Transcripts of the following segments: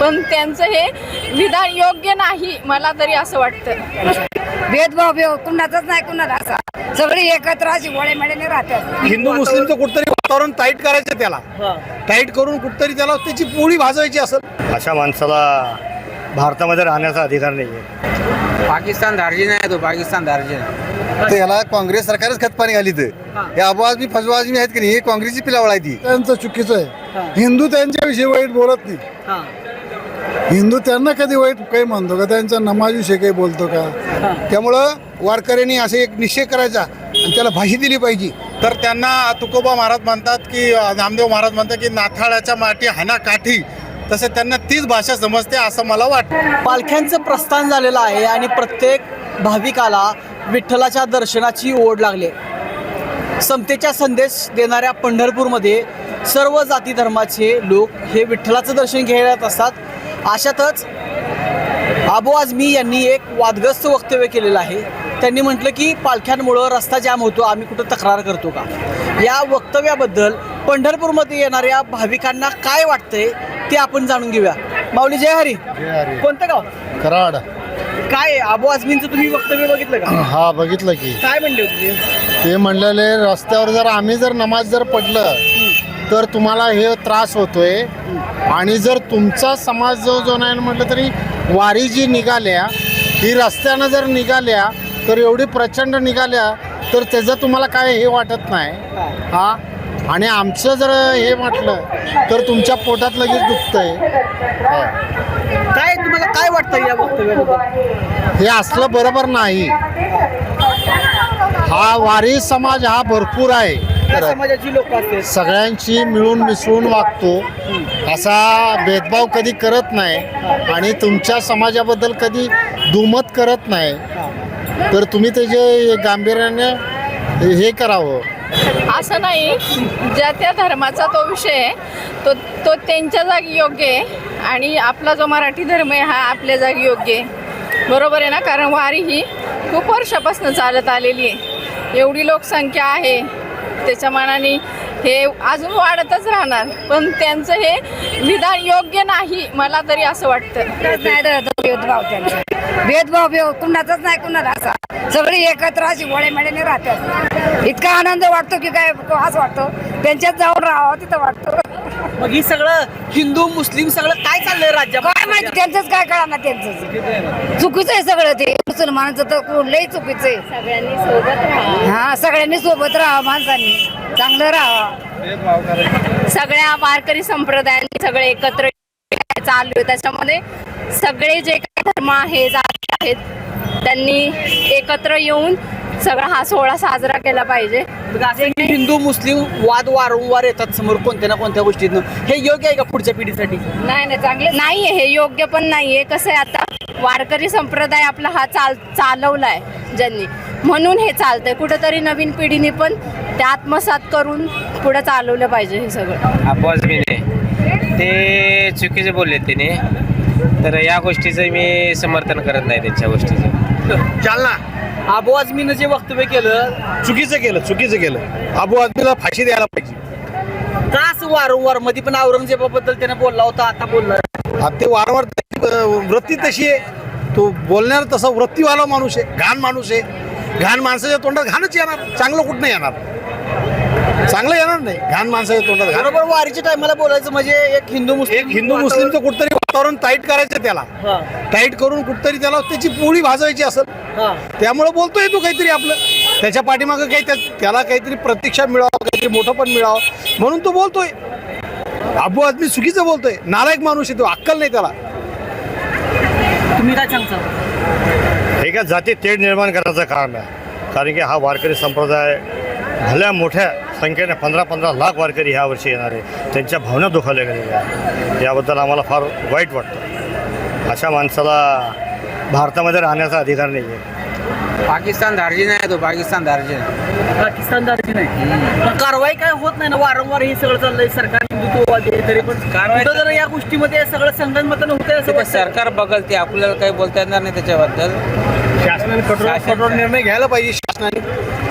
पण त्यांचं हे विधान योग्य नाही मला तरी असं वाटतं. भेदभाव भेव कुणाचाच नाही कुणाला असा. सगळी एकत्र अशी वळेमेळ्याने राहतात. हिंदू मुस्लिमचं कुठतरी वातावरण टाईट करायचं त्याला. टाईट करून कुठतरी त्याला त्याची पोळी भाजवायची असेल. अशा माणसाला भारतामध्ये राहण्याचा अधिकार नाही आहे पाकिस्तान धार्जिन आहे तो पाकिस्तान धार्जिन आहे तर याला काँग्रेस सरकारच खतपाणी घाली तर हे अबू आजमी फजवा आजमी आहेत की नाही हे काँग्रेसची पिलावळ आहे ती. त्यांचं चुकीचं आहे. हिंदू त्यांच्याविषयी वाईट बोलत नाही. हिंदू त्यांना कधी वाईट काही म्हणतो का? त्यांच्या नमाजविषयी काही बोलतो का? त्यामुळं वारकऱ्यांनी असे एक निश्चय करायचा आणि त्याला भाषी दिली पाहिजे. तर त्यांना तुकोबा महाराज म्हणतात की नामदेव महाराज म्हणतात की नाथाळाच्या माठी हाना काठी. तसं त्यांना तीच भाषा समजते असं मला वाटतं. पालख्यांचं प्रस्थान झालेलं आहे आणि प्रत्येक भाविकाला विठ्ठलाच्या दर्शनाची ओढ लागली समतेचा संदेश देणाऱ्या पंढरपूरमध्ये सर्व जाती धर्माचे लोक हे विठ्ठलाचं दर्शन घ्यायला असतात. अशातच आबो आझमी यांनी एक वादग्रस्त वक्तव्य केलेलं आहे. त्यांनी म्हटलं की पालख्यांमुळं रस्ता जाम होतो आम्ही कुठं तक्रार करतो का? या वक्तव्याबद्दल पंढरपूरमध्ये येणाऱ्या भाविकांना काय वाटतंय ते आपण जाणून घेऊया. माऊली जय हरी. कोणतं गाव? कराड. काय आबो आझमींचं तुम्ही वक्तव्य बघितलं का? हा बघितलं की. काय म्हणले होते ते? ते म्हणलेले रस्त्यावर जर आम्ही जर नमाज जर पडलं तर तुम्हाला हे त्रास होतोय. आणि जर तुमचा समाज जो जो नाही म्हटलं तरी वारी जी निघाल्या ही रस्त्यानं जर निघाल्या तर एवढी प्रचंड निघाल्या तर त्याचं तुम्हाला काय हे वाटत नाही. हा? आणि आमचं जर हे म्हटलं तर तुमच्या पोटात लगेच दुखतंय. हा. काय तुम्हाला काय वाटतं या वक्तव्याबद्दल? हे असलं बरोबर नाही. हा वारी समाज हा भरपूर आहे. या समाजाची लोक असते सगळ्यांची मिळून मिसळून वागतो. असा भेदभाव कधी करत नाही आणि तुमच्या समाजाबद्दल कधी दुमत करत नाही. तर तुम्ही त्याचे गांभीर्याने हे करावं. असं नाही. ज्या त्या धर्माचा तो विषय आहे तो तो त्यांच्या जागी योग्य आहे आणि आपला जो मराठी धर्म आहे हा आपल्या जागी योग्य आहे. बरोबर आहे ना? कारण वारी ही खूप वर्षापासून चालत आलेली आहे. एवढी लोकसंख्या आहे. त्याच्या मानाने हे अजून वाढतच राहणार. पण त्यांचं हे विधान योग्य नाही मला तरी असं वाटतं. नाही तर भेदभाव त्यांचा. भेदभाव भेव कुणाचाच नाही कुणाला असा. सगळी एकत्र अशी वळेमेळ्याने राहतात. इतका आनंद वाटतो की काय असं वाटतं. त्यांच्यात जाऊन राहावं तिथं वाटतं. मग ही सगळं हिंदू मुस्लिम सगळं काय चाललंय राज्यात काय माहिती त्यांचंच काय कळा ना त्यांचं चुकीचं आहे सगळं ते. मुसलमानाचं तर कुठलंही चुकीचं आहे. सगळ्यांनी सोबत राहा हा सगळ्यांनी सोबत राहावं माणसांनी. चांगलं राहावं. सगळ्या वारकरी संप्रदायांनी सगळे एकत्र चालू आहे. त्याच्यामध्ये सगळे जे काही धर्म आहे जाती आहेत त्यांनी एकत्र येऊन सगळा हा सोहळा साजरा केला पाहिजे. मग असं की हिंदू मुस्लिम वाद वारंवार येतात समोर कोणत्या ना कोणत्या गोष्टीतनं. हे योग्य आहे का पुढच्या पिढीसाठी? नाही नाही चांगले नाही हे योग्य पण नाहीये कसं आहे आता वारकरी संप्रदाय आपला हा चाल चालवलाय ज्यांनी. म्हणून हे चालतंय. कुठंतरी नवीन पिढीने पण ते आत्मसात करून पुढे चालवलं पाहिजे हे सगळं. अब्बास बिने ते चुकीचे बोलले त्याने तर या गोष्टीचं मी समर्थन करत नाही त्यांच्या गोष्टीचं. जालना आबो आझमीनं जे वक्तव्य केलं चुकीचं केलं चुकीचं केलं. अबू आजमीला फाशी द्यायला पाहिजे. का असं वारंवार? मध्ये पण औरंगजेबाबद्दल त्याने बोलला होता आता बोलला. आता ते वारंवार त्याची, वृत्ती तशी आहे. तो बोलणार तसा वृत्तीवाला माणूस आहे घाण माणूस आहे. घाण माणसाच्या तोंडात घाणच येणार चांगलं कुठं नाही येणार? चांगलं येणार नाही घाण माणसाच्या तोंडात घाण. बरोबर वारीच्या टायमाला बोलायचं म्हणजे एक हिंदू मुस्लिम एक हिंदू मुस्लिमचं कुठतरी वातावरण टाईट करायचं त्याला. हा, टाईट करून कुठतरी त्याला त्याची पोळी भाजवायची असेल हा. त्यामुळे बोलतोय तो काहीतरी आपलं. त्याच्या पाठीमागं काही त्या- त्याला काहीतरी प्रतीक्षा मिळावं काहीतरी मोठं पण मिळावं म्हणून तो बोलतोय. अबू आदमी चुकीचं बोलतोय. नालायक माणूस आहे तो अक्कल नाही त्याला. तुम्ही काय सांगता? हे का जाती तेढ निर्माण करायचं काम आहे. कारण की हा वारकरी संप्रदाय भल्या मोठ्या संख्येने पंधरा पंधरा लाख वारकरी ह्या वर्षी येणार आहे. त्यांच्या भावना दुखावल्या गेलेल्या आहेत. याबद्दल आम्हाला फार वाईट वाटतं. अशा माणसाला भारतामध्ये राहण्याचा अधिकार नाही आहे. पाकिस्तान धार्जिन आहे तो पाकिस्तान धार्जिन आहे पाकिस्तान दारची नाही पण कारवाई काय होत नाही ना? वारंवार हे सगळं चाललंय सरकार हिंदुत्ववादी आहे तरी पण कारवाई- कुठं जर या गोष्टीमध्ये सगळं संगनमतन होतंय असं ते वाटतंय. सरकार बघल ते आपल्याला काही बोलता येणार नाही त्याच्याबद्दल. शासनाने कठोर शासन- कठोर निर्णय घ्यायला पाहिजे शासनाने.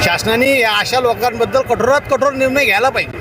शासनाने या अशा लोकांबद्दल कठोरात कठोर निर्णय घ्यायला पाहिजे.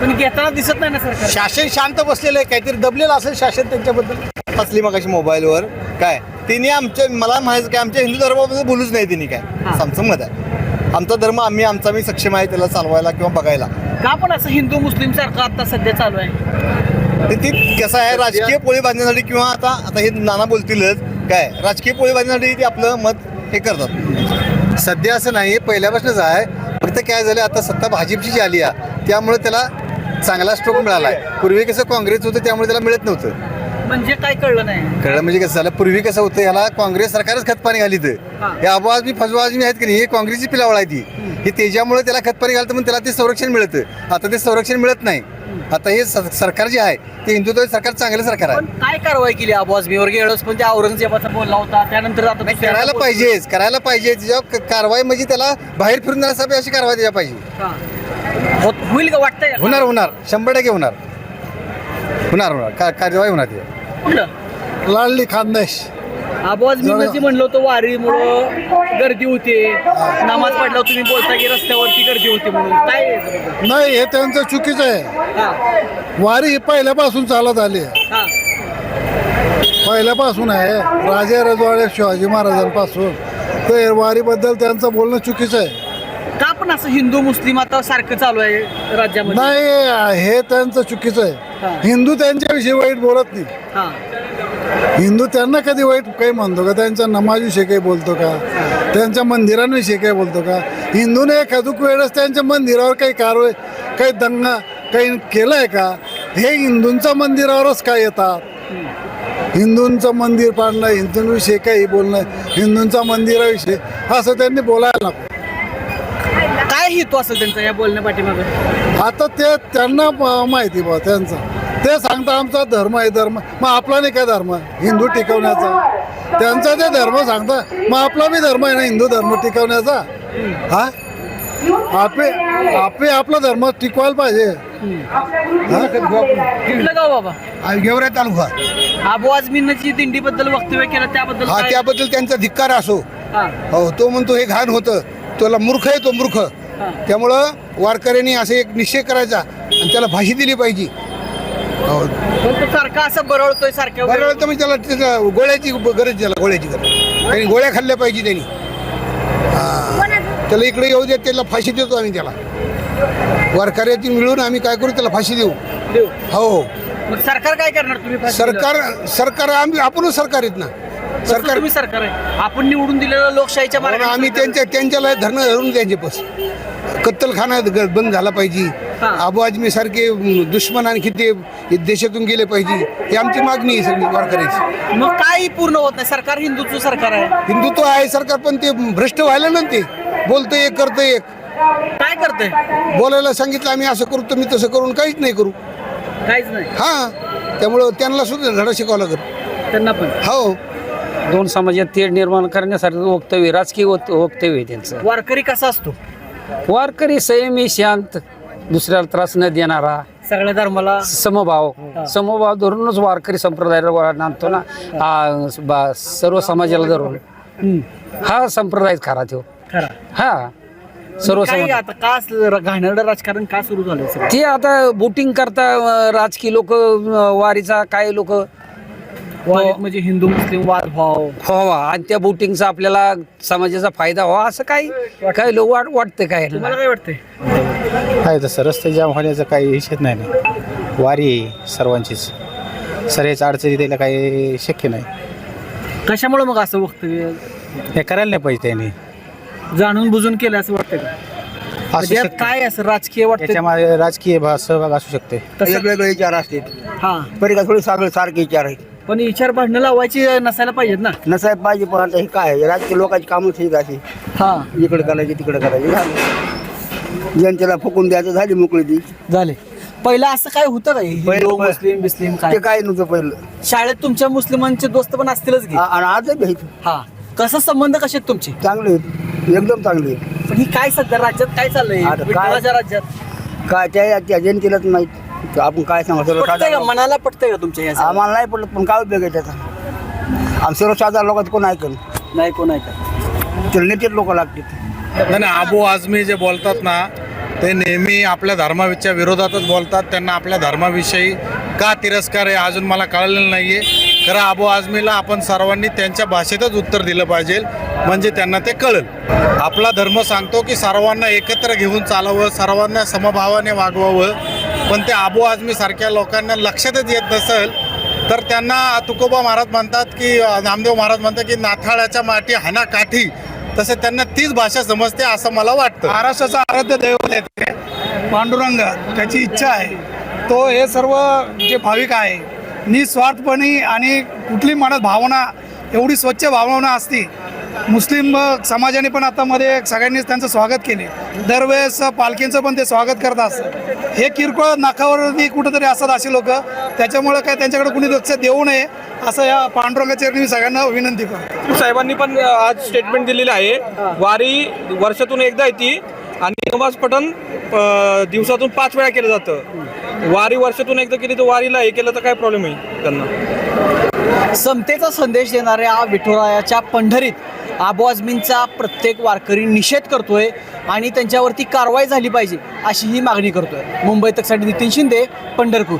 पण घेताना दिसत नाही ना सरकार. शासन शांत बसलेलं आहे. काहीतरी दबलेलं असेल शासन त्यांच्याबद्दल. असली मगाशी मोबाईलवर. काय? तिने आमच्या मला माहिती काय आमच्या हिंदू धर्माबद्दल बोलूच नाही तिने काय. आमचं मत आहे आमचा धर्म आम्ही आमचा मी सक्षम आहे त्याला चालवायला किंवा बघायला. का पण असं हिंदू मुस्लिम सारखं आता सध्या चालू आहे? ते ती कसं आहे राजकीय पोळी बांधण्यासाठी किंवा आता आता हे नाना बोलतीलच. काय? राजकीय पोळी बांधण्यासाठी ते आपलं मत हे करतात. सध्या असं नाही. पहिल्यापासूनच आहे. फक्त काय झालं आता सत्ता भाजपची जी आली आहे. त्यामुळे त्याला चांगला स्ट्रोक मिळाला आहे पूर्वी कसं काँग्रेस होतं त्यामुळे त्याला मिळत नव्हतं. म्हणजे काय कळलं नाही? कळलं म्हणजे कसं झालं पूर्वी कसं होतं याला काँग्रेस सरकारच खतपाणी घाली हा. हे आबाजमी फजवाजमी आहेत की नाही हे काँग्रेसची पिलावळ आहे ती. हे त्याच्यामुळे त्याला खतपाणी घालतं म्हणून त्याला ते संरक्षण मिळतं. आता ते संरक्षण मिळत नाही. आता हे सर- सरकार जे आहे ते हिंदुत्व सरकार चांगलं सरकार आहे. पण काय कारवाई केली आवाज मीवर गेलोच पण त्या औरंगजेबाचा बोलला होता त्यानंतर आता करायला बोलतोय. पाहिजेच करायला पाहिजे त्याच्यावर क- कारवाई म्हणजे त्याला बाहेर फिरून जाण्यासाठी अशी कारवाई द्यायला पाहिजे. हा. होत- होईल का वाटतंय? का? होणार होणार. शंभर टक्के होणार. होणार होणार. का- कारवाई होणार ते. कुठलं? लाडली खानदेश. आवाज मी म्हणजे म्हणलो होतो वारीमुळं गर्दी होते. नमाज पडल्यावर तुम्ही बोलता की रस्त्यावरती गर्दी होती म्हणून. काय आहे? नाही हे त्यांचं चुकीचं आहे. हा. वारी ही पहिल्यापासून चालत आली आहे. हा. पहिल्यापासून आहे. राजे रजवाडे शिवाजी महाराजांपासून. तर वारीबद्दल त्यांचं बोलणं चुकीचं आहे. पण असं हिंदू मुस्लिम आता सारखं चालू आहे राज्यामध्ये? नाही हे त्यांचं चुकीचं हा. आहे हिंदू त्यांच्याविषयी वाईट बोलत नाही. हा. हिंदू त्यांना कधी वाईट काही म्हणतो का? त्यांच्या नमाजविषयी काही बोलतो का? त्यांच्या मंदिरांविषयी काही बोलतो का? हिंदूने एखादूक वेळेस त्यांच्या मंदिरावर काही कारवाई काही दंगा काही केलंय का? हे हिंदूंच्या मंदिरावरच काय येतात? हिंदूंचं मंदिर पाडणं हिंदूंविषयी काही बोलणं हिंदूंच्या मंदिराविषयी असं त्यांनी बोलायला नको. काय हेतू असेल त्यांचा या बोलण्या पाठीमागं? आता ते त्यांना प- माहिती बा त्यांचं. ते सांगता आमचा धर्म आहे धर्म. मग आपला नाही काय धर्म? हिंदू टिकवण्याचा. त्यांचा ते धर्म सांगता मग आपला बी धर्म आहे ना हिंदू धर्म टिकवण्याचा? हा? आपे आपे आपला धर्म टिकवायला पाहिजे. कुठलं गाव बाबा? गेवरे तालुका. आबू आजमींची दिंडीबद्दल वक्तव्य केलं त्याबद्दल हा काय? त्याबद्दल त्यांचा धिक्कार असो. हा, हो तो म्हणतो हे घाण होतं. त्याला मूर्ख आहे तो मूर्ख. त्यामुळं वारकऱ्यांनी असे एक निश्चय करायचा आणि त्याला फाशी दिली पाहिजे. हो. सारखा असं बरळतोय सारख्या बरं तर म्हणजे त्याला गोळ्याची गोळ्याची त्याला गोळ्याची गरज. त्यांनी गोळ्या खाल्ल्या पाहिजे त्यांनी. हा. त्याला इकडे येऊ दे त्याला फाशी देतो आम्ही त्याला. वारकऱ्याची मिळून आम्ही काय करू त्याला फाशी देऊ. देऊ. हो. मग सरकार काय करणार तुम्ही फाशी? सरकार सरकार आम्ही आपणच सरकार आहेत ना. सरकार तुम्ही सरकार आहे? आपण निवडून दिलेलं लोकशाहीच्या म्हणून मार्गाने आम्ही सरकार. त्यांच्या त्यांच्याला धरणं धरून त्यांचे पस कत्तलखाना ग- बंद झाला पाहिजे. आबू आजमी सारखे दुश्मन आणखी ते देशातून गेले पाहिजे. ही आमची मागणी आहे सगळी वारकऱ्याची. मग काही पूर्ण होत नाही? सरकार हिंदूचं सरकार आहे. हिंदुत्व आहे सरकार पण ते भ्रष्ट व्हायला ना ते. बोलतं एक करतं एक. काय करते बोलायला सांगितलं आम्ही असं करू तुम्ही तसं करून काहीच नाही करू. काहीच नाही. हा. त्यामुळं त्यांना सुद्धा धडा शिकावा लागत त्यांना पण. हो. दोन समाजात तेढ निर्माण करण्यासाठी वक्तव्य राजकीय वक्त- वक्तव्य आहे त्यांचं. वारकरी कसा असतो? वारकरी संयमी शांत दुसऱ्याला त्रास न देणारा. सगळ्या धर्माला समभाव. समभाव धरूनच वारकरी संप्रदायाला नांदतो ना. हा. बा- सर्व समाजाला धरून. हा संप्रदाय खरा तो. खरा. हा. सर्व काय समाज. आता का घाणेरडं राजकारण का सुरू सगळं? ते आता बोटिंग करता अं, राजकीय लोक वारीचा काय लोक? वारीत म्हणजे हिंदू मुस्लिम वाद भाव व्हावा आणि त्या बोटिंगचा आपल्याला समाजाचा फायदा व्हावा असं काही काही लोक वाट वाटतं काय तुम्हाला काय वाटतंय? आहे तसं रस्ते जाम होण्याचं काही विषयच नाही. ना वारी आहे सर्वांचीच. सर्वच अडचणी द्यायला काही शक्य नाही. कशामुळे मग असं वक्तव्य हे करायला नाही पाहिजे त्यांनी. जाणून बुजून केलं असं वाटतंय का? असू म्हणजे शकते. काय असं राजकीय वाटतं त्याच्यामध्ये राजकीय भा सहभाग असू शकते. वेगवेगळे विचार असतात हा. बरे का थोडे सारखे सारखे विचार आहेत. पण विचार भांडणं लावायची नसायला पाहिजेत ना. नसायला पाहिजे पण आता हे काय आहे? राजकीय लोकांची कामं ठीक अशी. हा. इकडे करायची तिकडे करायची. झालं. जनतेला फुकून द्यायचं झाली मोकळी ती. झाले. पहिलं असं काय होतं का? हिंदू पहिलं- मुस्लिम बिस्लिम काय? ते काय नव्हतं पहिलं. शाळेत तुमच्या मुस्लिमांचे दोस्त पण असतीलच की? आ- आणि आजही भेट हा. कसं संबंध कसे आहेत तुमचे? चांगले आहेत. एकदम चांगले आहेत. पण ही काय सध्या राज्यात काय चाललंय? आता काय- विठ्ठलाच्या राज्यात? काय त्या त्या जनतेलाच माहीत. तर आपण काय सांगा पटतंय का? सर्वसाधारण मनाला पटतंय का तुमच्या या सगळ्या? आम्हाला नाही पडलं पण काय उपयोग आहे त्याचा? आम्ही सर्वसाधारण लोकांचं कोण ऐकल नाही कोण आहे का? लोक लागतात. नाही नाही, आबू आझमी जे बोलतात ना ते नेहमी आपल्या धर्माच्या विरोधातच बोलतात. त्यांना आपल्या धर्माविषयी का तिरस्कार आहे अजून मला कळलेलं नाही आहे खरं अबू आझमीला आपण सर्वांनी त्यांच्या भाषेतच उत्तर दिलं पाहिजे म्हणजे त्यांना ते कळेल. आपला धर्म सांगतो की सर्वांना एकत्र घेऊन चालावं सर्वांना समभावाने वागवावं. पण ते आबू आजमीसारख्या लोकांना लक्षातच येत नसेल तर त्यांना तुकोबा महाराज म्हणतात की नामदेव महाराज म्हणतात की नाथाळाच्या माटी हाना काठी. तसं त्यांना तीच भाषा समजते असं मला वाटतं. महाराष्ट्राचा आराध्य दैवत आहे पांडुरंग त्याची इच्छा आहे. तो हे सर्व जे भाविक आहे निस्वार्थपणे आणि कुठली मनात भावना एवढी स्वच्छ भावना असती मुस्लिम समाजाने पण आता मध्ये सगळ्यांनीच त्यांचं स्वागत केले. दरवेळेस पालखींचं पण ते स्वागत करत असतं हे किरकोळ नाकावरती कुठंतरी असतात असे लोक. त्याच्यामुळे काय त्यांच्याकडे कुणी लक्ष देऊ नये असं या पांडुरंगाच्या मी सगळ्यांना विनंती करतो. साहेबांनी पण आज स्टेटमेंट दिलेलं आहे. वारी वर्षातून एकदा येते आणि नमाज पठण दिवसातून पाच वेळा केलं जातं. वारी वर्षातून एकदा केली तर वारीला हे केलं तर काय प्रॉब्लेम आहे त्यांना? समतेचा संदेश देणाऱ्या विठुरायाच्या पंढरीत आबू आझमींचा प्रत्येक वारकरी निषेध करतोय आणि त्यांच्यावरती कारवाई झाली पाहिजे अशी ही मागणी करतोय. मुंबई तकसाठी नितीन शिंदे पंढरपूर.